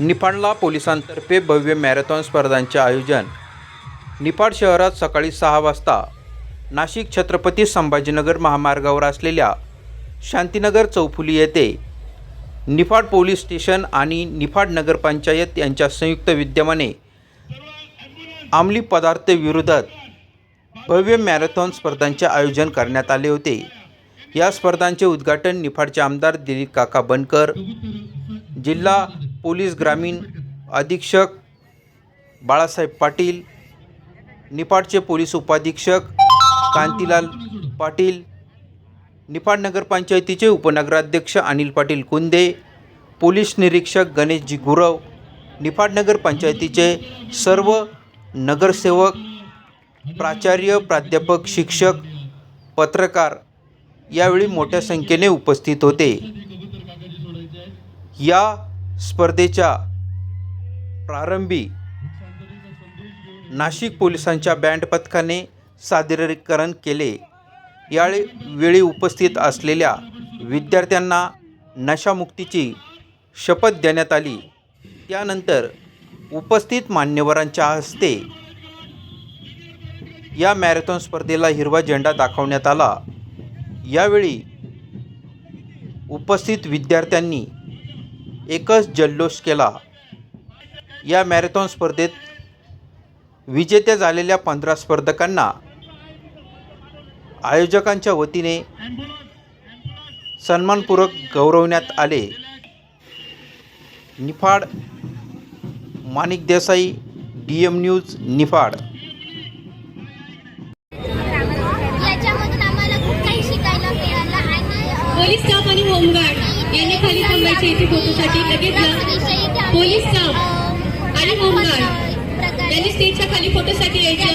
निफाडला पोलिसांतर्फे भव्य मॅरेथॉन स्पर्धांचे आयोजन. निफाड शहरात सकाळी सहा वाजता नाशिक छत्रपती संभाजीनगर महामार्गावर असलेल्या शांतीनगर चौफुली येथे निफाड पोलीस स्टेशन आणि निफाड नगरपंचायत यांच्या संयुक्त विद्यमाने अंमली पदार्थ विरोधात भव्य मॅरेथॉन स्पर्धांचे आयोजन करण्यात आले होते. या स्पर्धांचे उद्घाटन निफाडचे आमदार दिलीप काका बनकर जिल्हा पोलीस ग्रामीण अधीक्षक बाळासाहेब पाटील निफाडचे पोलीस उपाधीक्षक कांतीलाल पाटील निफाड नगरपंचायतीचे उपनगराध्यक्ष अनिल पाटील कुंदे पोलीस निरीक्षक गणेशजी गुरव निफाड नगरपंचायतीचे सर्व नगरसेवक प्राचार्य प्राध्यापक शिक्षक पत्रकार यावेळी मोठ्या संख्येने उपस्थित होते. या स्पर्धेच्या प्रारंभी नाशिक पोलिसांच्या बँड पथकाने सादरीकरण केले. यावेळी उपस्थित असलेल्या विद्यार्थ्यांना नशामुक्तीची शपथ देण्यात आली. त्यानंतर उपस्थित मान्यवरांच्या हस्ते या मॅरेथॉन स्पर्धेला हिरवा झेंडा दाखवण्यात आला. यावेळी उपस्थित विद्यार्थ्यांनी एकच जल्लोष केला. या मॅरेथॉन स्पर्धेत विजेत्या झालेल्या पंधरा स्पर्धकांना आयोजकांच्या वतीने सन्मानपूर्वक गौरवण्यात आले. Niphad Manik Desai D M news Niphad. याच्यामधून आम्हाला खूप काही शिकायला मिळालं आणि अ, पोलीस स्टाफ आणि होमगार्ड. यांनी खाली थांबायचे इथे फोटोसाठी. लगेच पोलीस काम आणि होमगार्ड. यांनी स्टेजच्या खाली फोटोसाठी यायचे.